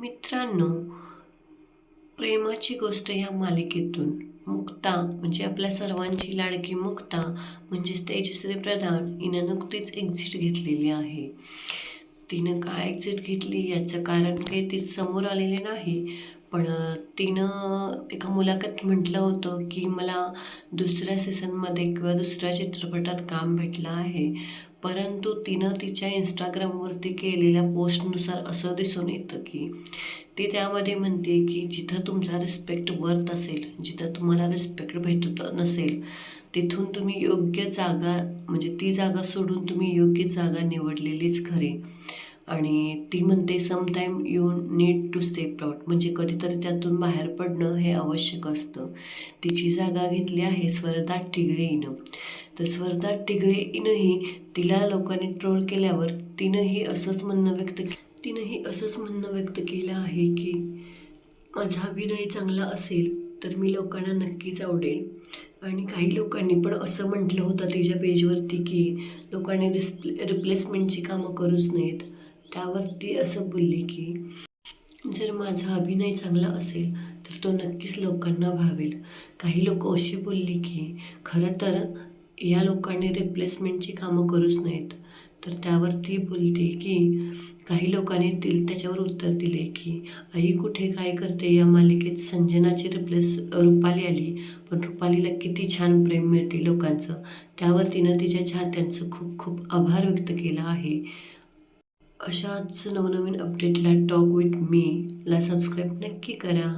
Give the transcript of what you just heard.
मित्रांनो प्रेमाची गोष्ट या मालिकेतून मुक्ता म्हणजे आपल्या सर्वांची लाडकी मुक्ता म्हणजेच तेजश्री प्रधान हिनं नुकतीच एक्झिट घेतलेली आहे. तिनं काय एक्झिट घेतली याचं कारण काही ती समोर आलेले नाही पण तिनं एका मुलाखत म्हटलं होतं की मला दुसऱ्या सीझनमध्ये किंवा दुसऱ्या चित्रपटात काम भेटलं आहे परंतु तिनं तिच्या इंस्टाग्रामवरती केलेल्या पोस्टनुसार असं दिसून येतं की ती त्यामध्ये म्हणते की जिथं तुमचा रिस्पेक्ट वर्थ असेल जिथं तुम्हाला रिस्पेक्ट भेटत नसेल तिथून तुम्ही योग्य जागा म्हणजे ती जागा सोडून तुम्ही योग्य जागा निवडलेलीच खरी. आणि ती म्हणते sometime you need to step out म्हणजे कधीतरी त्यातून बाहेर पडणं हे आवश्यक असतं. तिची जागा घेतली आहे स्वरदा टिगळे इनं. तर स्वरदा टिगळे इनंही तिला लोकांनी ट्रोल केल्यावर तिनंही असंच म्हणणं व्यक्त तिनंही असंच म्हणणं व्यक्त केलं आहे की माझा अभिनय चांगला असेल तर मी लोकांना नक्कीच आवडेल. आणि काही लोकांनी पण असं म्हटलं होतं तिच्या पेजवरती की लोकांनी रिस्प्ले रिप्लेसमेंटची कामं करूच नाहीत त्यावरती असं बोलली की जर माझा अभिनय चांगला असेल तर तो नक्कीच लोकांना भावेल. काही लोक अशी बोलली की खरं तर या लोकांनी रिप्लेसमेंटची कामं करूच नाहीत. तर त्यावर ती बोलते की काही लोकांनी तिल त्याच्यावर उत्तर दिले की आई कुठे काय करते या मालिकेत? संजनाची रिप्लेस रुपाली आली. पण रुपालीला किती छान प्रेम मिळते लोकांचं. त्यावर तिनं तिच्या चाहत्यांचं खूप खूप आभार व्यक्त केला आहे. अशाच नवनवीन अपडेटला टॉक विथ मी ला सबस्क्राईब नक्की करा.